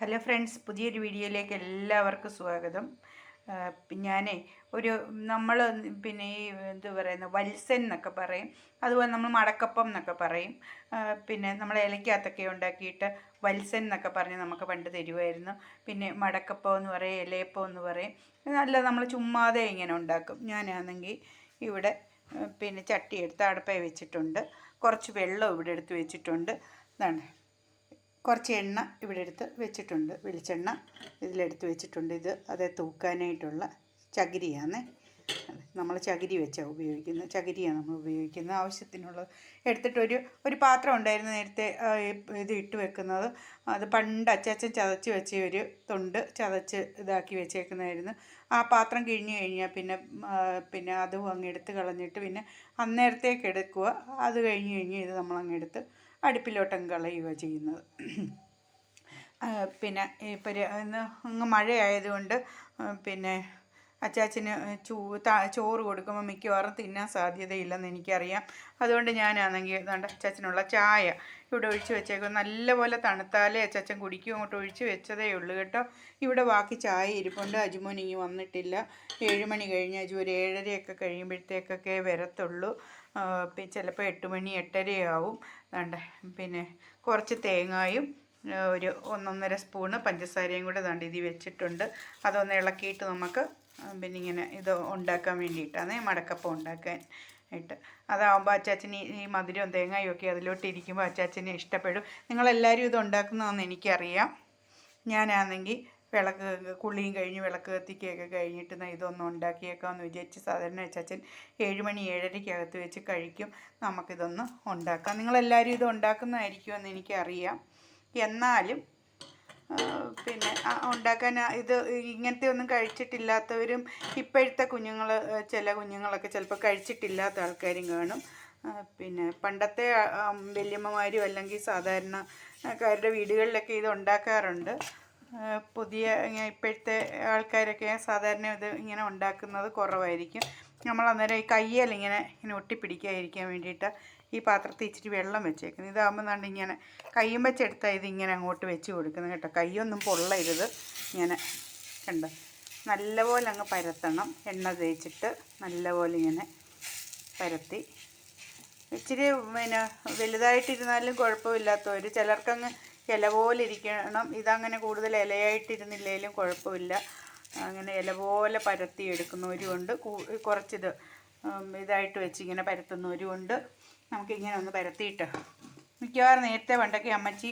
Hello friends പുതിയൊരു വീഡിയോയിലേക്ക് എല്ലാവർക്കും സ്വാഗതം. ഞാനേ ഒരു നമ്മൾ പിന്നെ ഈ എന്ത് പറയുന്ന വത്സൻ എന്നൊക്കെ പറയും. അതുപോലെ നമ്മൾ മടക്കപ്പം എന്നൊക്കെ പറയും. പിന്നെ നമ്മൾ ഇലയ്ക്കകത്തൊക്കെ ഉണ്ടാക്കിയിട്ട് വത്സൻ എന്നൊക്കെ പറഞ്ഞ് നമുക്ക് പണ്ട് തരുമായിരുന്നു. പിന്നെ മടക്കപ്പം എന്ന് പറയും ഇലയപ്പം എന്ന് പറയും. നല്ല നമ്മൾ ചുമ്മാതെ ഇങ്ങനെ ഉണ്ടാക്കും. ഞാനാണെങ്കിൽ ഇവിടെ പിന്നെ ചട്ടി എടുത്ത് അടപ്പേ വെച്ചിട്ടുണ്ട്. കുറച്ച് വെള്ളം ഇവിടെ എടുത്ത് വെച്ചിട്ടുണ്ട്. ഇതാണ്. കുറച്ച് എണ്ണ ഇവിടെ എടുത്ത് വെച്ചിട്ടുണ്ട്. വെളിച്ചെണ്ണ ഇതിലെടുത്ത് വെച്ചിട്ടുണ്ട്. ഇത് അതേ തൂക്കാനായിട്ടുള്ള ചകിരിയാണ്. നമ്മൾ ചകിരി വെച്ചാണ് ഉപയോഗിക്കുന്നത് ചകിരിയാണ് നമ്മൾ ഉപയോഗിക്കുന്നത് ആവശ്യത്തിനുള്ള എടുത്തിട്ടൊരു ഒരു പാത്രം ഉണ്ടായിരുന്നു നേരത്തെ ഇത് ഇട്ട് വെക്കുന്നത്. അത് പണ്ട് അച്ചാച്ചൻ ചതച്ച് വെച്ച ഒരു തൊണ്ട് ചതച്ച് ഇതാക്കി വെച്ചേക്കുന്നതായിരുന്നു. ആ പാത്രം കിഴിഞ്ഞ് കഴിഞ്ഞാൽ പിന്നെ പിന്നെ അതും അങ്ങ് എടുത്ത് കളഞ്ഞിട്ട് പിന്നെ അന്നേരത്തേക്ക് എടുക്കുക. അത് കഴിഞ്ഞ് കഴിഞ്ഞ് ഇത് നമ്മളങ്ങ് എടുത്ത് അടുപ്പിലോട്ടങ്ങ് കളയുക ചെയ്യുന്നത്. പിന്നെ ഇപ്പം ഇന്ന് അങ്ങ് മഴയായതുകൊണ്ട് പിന്നെ അച്ചാച്ചന് ചൂ ചോറ് കൊടുക്കുമ്പോൾ മിക്കവാറും തിന്നാൻ സാധ്യതയില്ലെന്ന് എനിക്കറിയാം. അതുകൊണ്ട് ഞാനാണെങ്കിൽ അതുകൊണ്ട് അച്ചാച്ചനുള്ള ചായ ഇവിടെ ഒഴിച്ച് വെച്ചേക്കും. നല്ലപോലെ തണുത്താലേ അച്ചാച്ചൻ കുടിക്കും അങ്ങോട്ട് ഒഴിച്ച് വെച്ചതേ ഉള്ളൂ കേട്ടോ. ഇവിടെ ബാക്കി ചായ ഇരിപ്പുണ്ട്. അജുമോൻ ഇനി വന്നിട്ടില്ല. ഏഴ് മണി കഴിഞ്ഞ് അജു ഒരു ഏഴരയൊക്കെ കഴിയുമ്പോഴത്തേക്കൊക്കെ വരത്തുള്ളൂ. പിന്നെ ചിലപ്പോൾ എട്ട് മണി എട്ടരയാവും. വേണ്ട പിന്നെ കുറച്ച് തേങ്ങായും ഒരു ഒന്നൊന്നര സ്പൂണ് പഞ്ചസാരയും കൂടെ ദാണ്ട് ഇതി വെച്ചിട്ടുണ്ട്. അതൊന്ന് ഇളക്കിയിട്ട് നമുക്ക് പിന്നെ ഇങ്ങനെ ഇത് ഉണ്ടാക്കാൻ വേണ്ടിയിട്ടാണ് മടക്കപ്പം ഉണ്ടാക്കാൻ ആയിട്ട് അതാവുമ്പോൾ അച്ചാച്ചന് ഈ- മധുരവും തേങ്ങയും ഒക്കെ അതിലോട്ട് ഇരിക്കുമ്പോൾ അച്ചാച്ചന് ഇഷ്ടപ്പെടും. നിങ്ങളെല്ലാവരും ഇത് ഉണ്ടാക്കുന്നതെന്ന് എനിക്കറിയാം. ഞാനാണെങ്കിൽ വിളക്ക് കുളിയും കഴിഞ്ഞ് വിളക്ക് കത്തിക്കുകയൊക്കെ കഴിഞ്ഞിട്ട് ഇതൊന്നും ഉണ്ടാക്കിയേക്കാമെന്ന് വിചാരിച്ച് സാധാരണ അച്ചാച്ചൻ ഏഴ് മണി ഏഴരയ്ക്കകത്ത് വെച്ച് കഴിക്കും. നമുക്കിതൊന്ന് ഉണ്ടാക്കാം. നിങ്ങളെല്ലാവരും ഇത് ഉണ്ടാക്കുന്നതായിരിക്കുമെന്ന് എനിക്കറിയാം. എന്നാലും പിന്നെ ഉണ്ടാക്കാൻ ഇത് ഇങ്ങനത്തെ ഒന്നും കഴിച്ചിട്ടില്ലാത്തവരും ഇപ്പോഴത്തെ കുഞ്ഞുങ്ങൾ ചില കുഞ്ഞുങ്ങളൊക്കെ ചിലപ്പോൾ കഴിച്ചിട്ടില്ലാത്ത ആൾക്കാരും കാണും. പിന്നെ പണ്ടത്തെ വല്യമ്മമാരും അല്ലെങ്കിൽ സാധാരണക്കാരുടെ വീടുകളിലൊക്കെ ഇത് ഉണ്ടാക്കാറുണ്ട്. പുതിയ ഇപ്പോഴത്തെ ആൾക്കാരൊക്കെ സാധാരണ ഇത് ഇങ്ങനെ ഉണ്ടാക്കുന്നത് കുറവായിരിക്കും. നമ്മൾ അന്നേരം ഈ കയ്യിൽ ഇങ്ങനെ ഇങ്ങനെ ഒട്ടിപ്പിടിക്കാതിരിക്കാൻ വേണ്ടിയിട്ട് ഈ പാത്രത്തിൽ ഇച്ചിരി വെള്ളം വെച്ചേക്കുന്നത് ഇതാകുമ്പോൾ നാണ്ട് ഇങ്ങനെ കൈയും വെച്ചെടുത്താൽ ഇത് ഇങ്ങനെ അങ്ങോട്ട് വെച്ച് കൊടുക്കുന്നത് കേട്ടോ. കൈയൊന്നും പൊള്ളരുത്. ഇങ്ങനെ കണ്ടോ? നല്ലപോലെ അങ്ങ് പരത്തണം. എണ്ണ തേച്ചിട്ട് നല്ലപോലെ ഇങ്ങനെ പരത്തി. ഇച്ചിരി പിന്നെ വലുതായിട്ടിരുന്നാലും കുഴപ്പമില്ലാത്തവർ ചിലർക്കങ്ങ് ഇല പോലെ ഇരിക്കണം. ഇതങ്ങനെ കൂടുതൽ ഇലയായിട്ടിരുന്നില്ലെങ്കിലും കുഴപ്പമില്ല. അങ്ങനെ ഇല പോലെ പരത്തി എടുക്കുന്നവരുമുണ്ട്. കുറച്ചിത് ഇതായിട്ട് വെച്ച് ഇങ്ങനെ പരത്തുന്നവരുമുണ്ട്. നമുക്കിങ്ങനെ ഒന്ന് പരത്തിയിട്ട്. മിക്കവാറും നേരത്തെ പണ്ടൊക്കെ അമ്മച്ചി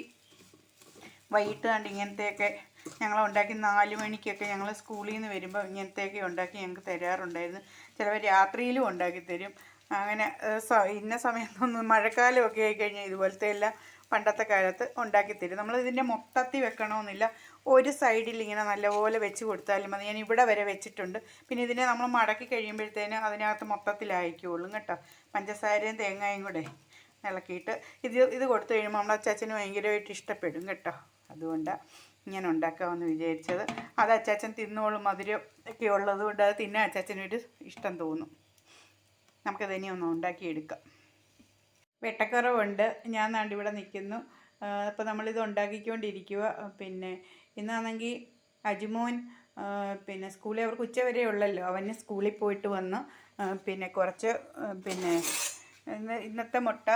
വൈകിട്ട് കണ്ട് ഇങ്ങനത്തെയൊക്കെ ഞങ്ങൾ ഉണ്ടാക്കി നാല് മണിക്കൊക്കെ ഞങ്ങൾ സ്കൂളിൽ നിന്ന് വരുമ്പോൾ ഇങ്ങനത്തെയൊക്കെ ഉണ്ടാക്കി ഞങ്ങൾക്ക് തരാറുണ്ടായിരുന്നു. ചിലവർ രാത്രിയിലും ഉണ്ടാക്കി തരും. അങ്ങനെ ഇന്ന സമയത്തൊന്നും മഴക്കാലമൊക്കെ ആയിക്കഴിഞ്ഞാൽ ഇതുപോലത്തെ എല്ലാം പണ്ടത്തെ കാലത്ത് ഉണ്ടാക്കി തരും. നമ്മൾ വെക്കണമെന്നില്ല ഒരു സൈഡിൽ ഇങ്ങനെ നല്ലപോലെ വെച്ച് കൊടുത്താലും മതി. ഞാൻ ഇവിടെ വരെ വെച്ചിട്ടുണ്ട്. പിന്നെ ഇതിനെ നമ്മൾ മടക്കി കഴിയുമ്പോഴത്തേന് അതിനകത്ത് മൊത്തത്തിലായിരിക്കുള്ളൂ കേട്ടോ. പഞ്ചസാരയും തേങ്ങയും കൂടെ ഇളക്കിയിട്ട് ഇത് ഇത് കൊടുത്തു കഴിയുമ്പോൾ നമ്മുടെ അച്ചാച്ചന് ഭയങ്കരമായിട്ട് ഇഷ്ടപ്പെടും കേട്ടോ. അതുകൊണ്ടാണ് ഇങ്ങനെ ഉണ്ടാക്കാമെന്ന് വിചാരിച്ചത്. അത് അച്ചാച്ചൻ തിന്നോളും മധുരം ഒക്കെ ഉള്ളത് കൊണ്ട് അത് തിന്നാൻ അച്ചാച്ചനൊരു ഇഷ്ടം തോന്നും. നമുക്കതിനെ ഒന്ന് ഉണ്ടാക്കിയെടുക്കാം. വെട്ടക്കുറവുണ്ട്. ഞാൻ നാണ്ടിവിടെ നിൽക്കുന്നു. അപ്പോൾ നമ്മളിത് ഉണ്ടാക്കിക്കൊണ്ടിരിക്കുക പിന്നെ ഇന്നാണെങ്കിൽ അജിമോൻ പിന്നെ സ്കൂളിൽ അവർക്ക് ഉച്ചവരെ ഉള്ളല്ലോ. അവന് സ്കൂളിൽ പോയിട്ട് വന്ന്. പിന്നെ കുറച്ച് പിന്നെ ഇന്നത്തെ മുട്ട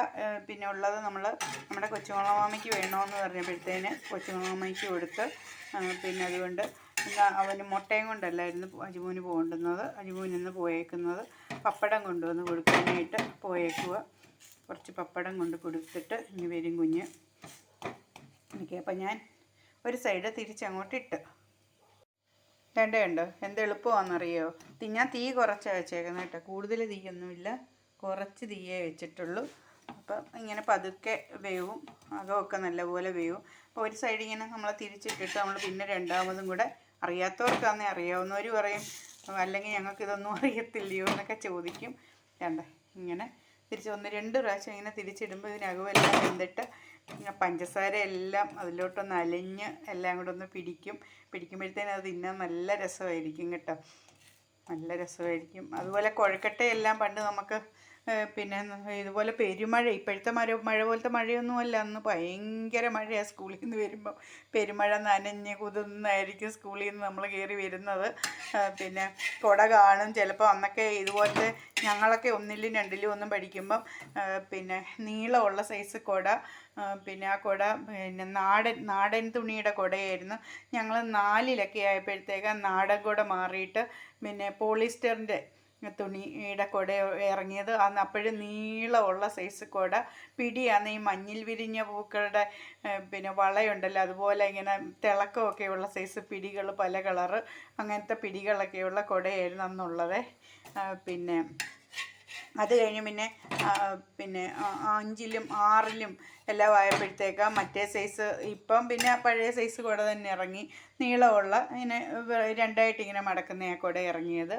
പിന്നെ ഉള്ളത് നമ്മൾ നമ്മുടെ കൊച്ചുമാമയ്ക്ക് വേണമെന്ന് പറഞ്ഞപ്പോഴത്തേന് കൊച്ചുമാമയ്ക്ക് കൊടുത്ത് പിന്നെ അതുകൊണ്ട് അവന് മുട്ടയും കൊണ്ടല്ലായിരുന്നു അജിമൂന് പോകേണ്ടുന്നത് അജിമോൻ ഇന്ന് പോയേക്കുന്നത് പപ്പടം കൊണ്ടുവന്ന് കൊടുക്കാനായിട്ട് പോയേക്കുക കുറച്ച് പപ്പടം കൊണ്ട് കൊടുത്തിട്ട് ഇനി വരും കുഞ്ഞ്. എനിക്ക് അപ്പം ഞാൻ ഒരു സൈഡ് തിരിച്ചങ്ങോട്ട് ഇട്ട്. വേണ്ട കണ്ടോ? എന്ത് എളുപ്പമാണെന്നറിയോ? ഞാൻ തീ കുറച്ചാണ് വെച്ചേക്കുന്നത് കേട്ടോ. കൂടുതൽ തീയൊന്നുമില്ല. കുറച്ച് തീയേ വെച്ചിട്ടുള്ളൂ. അപ്പം ഇങ്ങനെ പതുക്കെ വേവും. അകമൊക്കെ നല്ലപോലെ വേവും. അപ്പോൾ ഒരു സൈഡ് ഇങ്ങനെ നമ്മൾ തിരിച്ചിട്ടിട്ട് നമ്മൾ പിന്നെ രണ്ടാമതും കൂടെ അറിയാത്തവർക്കാന്നേ അറിയാവുന്നവർ പറയും. അല്ലെങ്കിൽ ഞങ്ങൾക്ക് ഇതൊന്നും അറിയത്തില്ലയോ എന്നൊക്കെ ചോദിക്കും. വേണ്ട ഇങ്ങനെ തിരിച്ച് ഒന്ന് രണ്ട് പ്രാവശ്യം ഇങ്ങനെ തിരിച്ചിടുമ്പോൾ ഇതിനകമെല്ലാം വെന്തിട്ട് പഞ്ചസാര എല്ലാം അതിലോട്ടൊന്ന് അലിഞ്ഞ് എല്ലാം കൂടെ ഒന്ന് പിടിക്കും. പിടിക്കുമ്പോഴത്തേനും അത് തിന്നാൻ നല്ല രസമായിരിക്കും കേട്ടോ. നല്ല രസമായിരിക്കും. അതുപോലെ കൊഴക്കട്ടയെല്ലാം പണ്ട് നമുക്ക് പിന്നെ ഇതുപോലെ പെരുമഴ ഇപ്പോഴത്തെ മഴ മഴ പോലത്തെ മഴയൊന്നുമല്ല അന്ന് ഭയങ്കര മഴയാണ് സ്കൂളിൽ നിന്ന് വരുമ്പം. പെരുമഴ നനഞ്ഞ് കുതിർന്നായിരിക്കും സ്കൂളിൽ നിന്ന് നമ്മൾ കയറി വരുന്നത്. പിന്നെ കുട കാണും. ചിലപ്പോൾ അന്നൊക്കെ ഇതുപോലത്തെ ഞങ്ങളൊക്കെ ഒന്നിലും രണ്ടിലും ഒന്നും പഠിക്കുമ്പം പിന്നെ നീളമുള്ള സൈസ് കുട പിന്നെ ആ കുട പിന്നെ നാടൻ നാടൻ തുണിയുടെ കുടയായിരുന്നു. ഞങ്ങൾ നാലിലൊക്കെ ആയപ്പോഴത്തേക്ക് നാടൻ കുട മാറിയിട്ട് പിന്നെ പോളിസ്റ്ററിന്റെ തുണിയുടെ കുട ഇറങ്ങിയത്. അന്ന് അപ്പോഴും നീളമുള്ള സൈസ് കുട. പിടിയാണ് ഈ മഞ്ഞിൽ വിരിഞ്ഞ പൂക്കളുടെ പിന്നെ വളയുണ്ടല്ലോ. അതുപോലെ ഇങ്ങനെ തിളക്കമൊക്കെയുള്ള സൈസ് പിടികൾ പല കളറ് അങ്ങനത്തെ പിടികളൊക്കെയുള്ള കുടയായിരുന്നു അന്നുള്ളത്. പിന്നെ അത് കഴിഞ്ഞ് പിന്നെ പിന്നെ അഞ്ചിലും ആറിലും എല്ലാം ആയപ്പോഴത്തേക്ക് മറ്റേ സൈസ് ഇപ്പം പിന്നെ പഴയ സൈസ് കുട തന്നെ ഇറങ്ങി. നീളമുള്ള ഇങ്ങനെ രണ്ടായിട്ട് ഇങ്ങനെ മടക്കുന്ന ആ കുട ഇറങ്ങിയത്.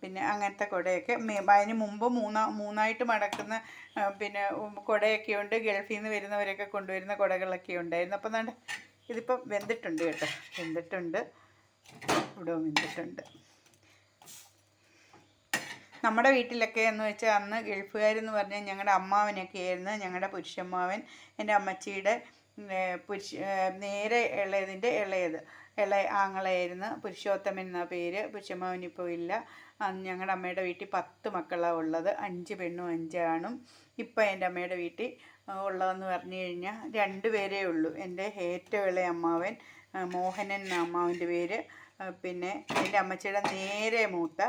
പിന്നെ അങ്ങനത്തെ കുടയൊക്കെ. അതിന് മുമ്പ് മൂന്നാ മൂന്നായിട്ട് മടക്കുന്ന പിന്നെ കുടയൊക്കെ ഉണ്ട്. ഗൾഫിൽ നിന്ന് വരുന്നവരൊക്കെ കൊണ്ടുവരുന്ന കുടകളൊക്കെ ഉണ്ടായിരുന്നു. അപ്പം നല്ല ഇതിപ്പം വെന്തിട്ടുണ്ട് കേട്ടോ. വെന്തിട്ടുണ്ട്. ഇവിടെ വെന്തിട്ടുണ്ട്. നമ്മുടെ വീട്ടിലൊക്കെ എന്ന് വെച്ചാൽ അന്ന് ഗൾഫുകാരെന്ന് പറഞ്ഞാൽ ഞങ്ങളുടെ അമ്മാവനൊക്കെ ആയിരുന്നു. ഞങ്ങളുടെ പുരുഷമ്മാവൻ എന്റെ അമ്മച്ചിയുടെ പുരുഷ നേരെ ഇളയതിന്റെ ഇളയത്. ഇളയ ആങ്ങളായിരുന്നു പുരുഷോത്തമൻ എന്ന പേര് പുരുഷമോൻ ഇപ്പോൾ ഇല്ല ഞങ്ങളുടെ അമ്മയുടെ വീട്ടിൽ പത്ത് മക്കളാണ് ഉള്ളത്. അഞ്ച് പെണ്ണും അഞ്ചാണും ഇപ്പം എന്റെ അമ്മയുടെ വീട്ടിൽ ഉള്ളതെന്ന് പറഞ്ഞു കഴിഞ്ഞാൽ രണ്ട് പേരേ ഉള്ളൂ. എന്റെ ഏറ്റവും ഇളയ അമ്മാവൻ മോഹനൻ എന്ന അമ്മാവന്റെ പേര് പിന്നെ എന്റെ അമ്മച്ചിയുടെ നേരെ മൂത്ത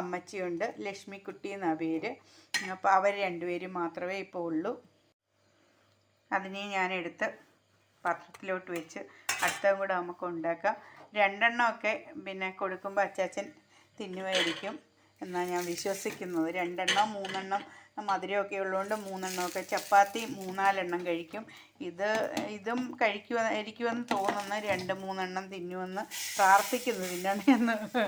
അമ്മച്ചിയുണ്ട് ലക്ഷ്മിക്കുട്ടി എന്നാ പേര്. അപ്പോൾ അവർ രണ്ടുപേരും മാത്രമേ ഇപ്പോൾ ഉള്ളൂ. അതിനെ ഞാനെടുത്ത് പാത്രത്തിലോട്ട് വെച്ച് അടുത്തതും കൂടെ നമുക്ക് ഉണ്ടാക്കാം. രണ്ടെണ്ണമൊക്കെ പിന്നെ കൊടുക്കുമ്പോൾ അച്ചാച്ചൻ തിന്നുമായിരിക്കും എന്നാണ് ഞാൻ വിശ്വസിക്കുന്നത്. രണ്ടെണ്ണം മൂന്നെണ്ണം മധുരമൊക്കെ ഉള്ളതുകൊണ്ട് മൂന്നെണ്ണമൊക്കെ. ചപ്പാത്തി മൂന്നാലെണ്ണം കഴിക്കും. ഇത് ഇതും കഴിക്കുമായിരിക്കുമെന്ന് തോന്നുന്നു. രണ്ട് മൂന്നെണ്ണം തിന്നുമെന്ന് പ്രാർത്ഥിക്കുന്നു. തിന്നണമെന്ന്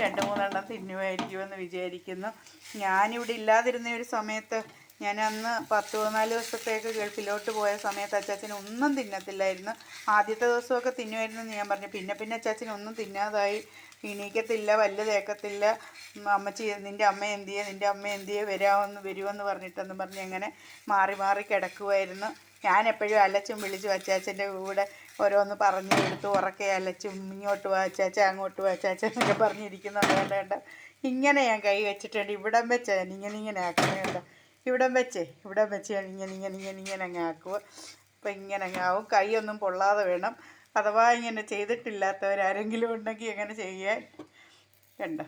രണ്ട് മൂന്നെണ്ണം തിന്നുമായിരിക്കുമെന്ന് വിചാരിക്കുന്നു. ഞാനിവിടെ ഇല്ലാതിരുന്ന ഒരു സമയത്ത് ഞാൻ അന്ന് പത്ത് പതിനാല് ദിവസത്തേക്ക് ഗൾഫിലോട്ട് പോയ സമയത്ത് അച്ചാച്ചൻ ഒന്നും തിന്നത്തില്ലായിരുന്നു. ആദ്യത്തെ ദിവസമൊക്കെ തിന്നുമായിരുന്നു ഞാൻ പറഞ്ഞു. പിന്നെ പിന്നെ അച്ചാച്ചൻ ഒന്നും തിന്നാതായി. ഇണീക്കത്തില്ല വല്ല തേക്കത്തില്ല. അമ്മച്ചി നിന്റെ അമ്മ എന്തിയെ നിന്റെ അമ്മ എന്തിയെ വരാമെന്ന് വരുമെന്ന് പറഞ്ഞിട്ടെന്ന് പറഞ്ഞ് അങ്ങനെ മാറി മാറി കിടക്കുമായിരുന്നു ഞാൻ എപ്പോഴും അലച്ചും വിളിച്ചു അച്ചാച്ചന്റെ കൂടെ ഓരോന്ന് പറഞ്ഞു എടുത്ത് ഉറക്കെ അലച്ചും ഇങ്ങോട്ട് വാ അച്ചാച്ച അങ്ങോട്ട് വാ അച്ചാച്ച എന്നൊക്കെ പറഞ്ഞിരിക്കുന്നത് വേണ്ട വേണ്ട ഇങ്ങനെ ഞാൻ കൈ വെച്ചിട്ടുണ്ട്. ഇവിടം വെച്ചാൽ ഇങ്ങനെ ഇങ്ങനെ ആക്കുന്നുണ്ട് ഇവിടം വെച്ചേ ഇവിടം വെച്ച് ഇങ്ങനെ ഇങ്ങനെ ഇങ്ങനെ ഇങ്ങനെ അങ്ങ് ആക്കുക അപ്പം ഇങ്ങനെ അങ്ങ് ആവും. കൈയൊന്നും പൊള്ളാതെ വേണം. അഥവാ ഇങ്ങനെ ചെയ്തിട്ടില്ലാത്തവരാരെങ്കിലും ഉണ്ടെങ്കിൽ എങ്ങനെ ചെയ്യാൻ. കണ്ടോ?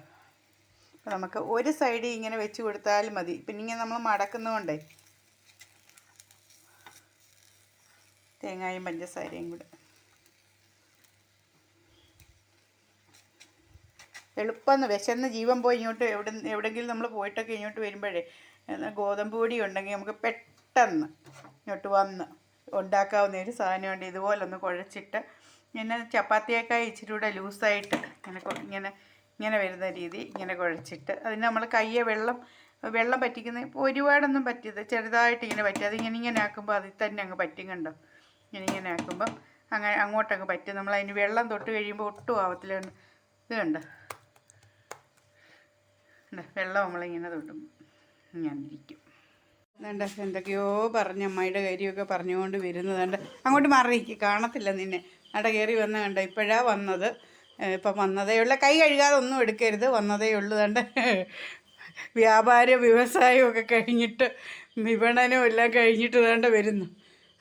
അപ്പം നമുക്ക് ഒരു സൈഡിൽ ഇങ്ങനെ വെച്ച് കൊടുത്താൽ മതി. പിന്നെ ഇങ്ങനെ നമ്മൾ മടക്കുന്നതുകൊണ്ടേ. തേങ്ങായും പഞ്ചസാരയും കൂടെ. എളുപ്പമെന്ന് വിശന്ന് ജീവൻ പോയി ഇങ്ങോട്ട് എവിടെ എവിടെയെങ്കിലും നമ്മൾ പോയിട്ടൊക്കെ ഇങ്ങോട്ട് വരുമ്പോഴേ എന്നാ ഗോതമ്പ് പൊടി ഉണ്ടെങ്കിൽ നമുക്ക് പെട്ടെന്ന് ഇങ്ങോട്ട് വന്ന് ഉണ്ടാക്കാവുന്ന ഒരു സാധനമുണ്ട് ഇതുപോലെ ഒന്ന് കുഴച്ചിട്ട് ഇങ്ങനെ ചപ്പാത്തിയേക്കാൾ ഇച്ചിരി കൂടെ ലൂസായിട്ട് ഇങ്ങനെ ഇങ്ങനെ ഇങ്ങനെ വരുന്ന രീതി ഇങ്ങനെ കുഴച്ചിട്ട് അതിന് നമ്മൾ കയ്യെ വെള്ളം വെള്ളം പറ്റിക്കുന്ന ഒരുപാടൊന്നും പറ്റിയത് ചെറുതായിട്ട് ഇങ്ങനെ പറ്റി. അതിങ്ങനെ ഇങ്ങനെ ആക്കുമ്പോൾ അതിൽ തന്നെ അങ്ങ് പറ്റും ഇങ്ങനെ ഇങ്ങനെ ആക്കുമ്പോൾ അങ്ങനെ അങ്ങോട്ടങ്ങ് പറ്റും. നമ്മൾ അതിന് വെള്ളം തൊട്ട് കഴിയുമ്പോൾ ഒട്ടും ആവത്തില്ല? ഇത് കണ്ടോ? വെള്ളം നമ്മളിങ്ങനെ തൊട്ടും ഇങ്ങനെ ഇരിക്കും വേണ്ട എന്തൊക്കെയോ പറഞ്ഞ അമ്മായിയുടെ കാര്യമൊക്കെ പറഞ്ഞുകൊണ്ട് വരുന്നതുണ്ട്. അങ്ങോട്ട് മാറിയിരിക്ക് കാണത്തില്ല നിന്നെ. അവിടെ കയറി വന്ന കണ്ട ഇപ്പോഴാ വന്നത്. ഇപ്പം വന്നതേ ഉള്ള. കൈ കഴുകാതെ ഒന്നും എടുക്കരുത് വന്നതേ ഉള്ളൂ. കണ്ട് വ്യാപാര വ്യവസായമൊക്കെ കഴിഞ്ഞിട്ട് വിപണനവും എല്ലാം കഴിഞ്ഞിട്ട് വേണ്ട വരുന്നു.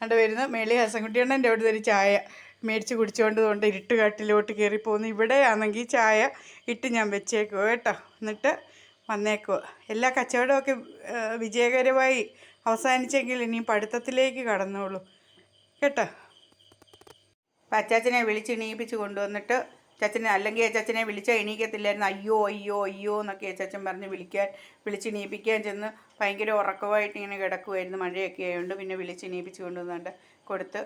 കണ്ട് വരുന്നു. മേളി ഹസൻകുട്ടിയണ്ണന്റെ അവിടെ ഒരു ചായ മേടിച്ച് കുടിച്ചുകൊണ്ട് കൊണ്ട് ഇരുട്ടുകാട്ടിലോട്ട് കയറി പോകുന്നു ഇവിടെയാണെങ്കിൽ ചായ ഇട്ട് ഞാൻ വെച്ചേക്കും. കേട്ടോ? എന്നിട്ട് വന്നേക്കുക എല്ലാ കച്ചവടമൊക്കെ വിജയകരമായി അവസാനിച്ചെങ്കിൽ ഇനി പഠിത്തത്തിലേക്ക് കടന്നോളൂ. കേട്ടോ? അച്ചാച്ചനെ വിളിച്ച് എണീപ്പിച്ച് കൊണ്ടുവന്നിട്ട് ചച്ചനെ അല്ലെങ്കിൽ അച്ചാച്ചനെ വിളിച്ചാൽ എണീക്കത്തില്ലായിരുന്നു. അയ്യോ അയ്യോ അയ്യോ എന്നൊക്കെ അച്ചാച്ചൻ പറഞ്ഞ് വിളിക്കാൻ വിളിച്ച് എണീപ്പിക്കാൻ ചെന്ന് ഭയങ്കര ഉറക്കമായിട്ട് ഇങ്ങനെ കിടക്കുമായിരുന്നു മഴയൊക്കെ ആയതുകൊണ്ട് പിന്നെ വിളിച്ച് എണീപ്പിച്ച് കൊണ്ടുവന്നുകൊണ്ട് കൊടുത്ത്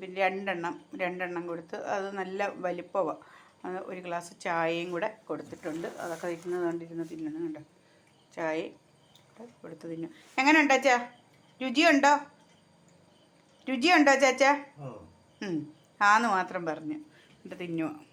പിന്നെ രണ്ടെണ്ണം രണ്ടെണ്ണം കൊടുത്ത്. അത് നല്ല വലിപ്പമാണ് ഒരു ഗ്ലാസ് ചായയും കൂടെ കൊടുത്തിട്ടുണ്ട്. അതൊക്കെ ഇരുന്ന് കണ്ടിരുന്ന് തിന്നണം കണ്ടോ? ചായ കൂടെ കൊടുത്ത് തിന്നു. എങ്ങനെ ഉണ്ടോ അച്ഛാ? രുചിയുണ്ടോ? രുചിയുണ്ടോ ചാച്ചാ. ആന്ന് മാത്രം പറഞ്ഞു. എന്നിട്ട് തിന്നുക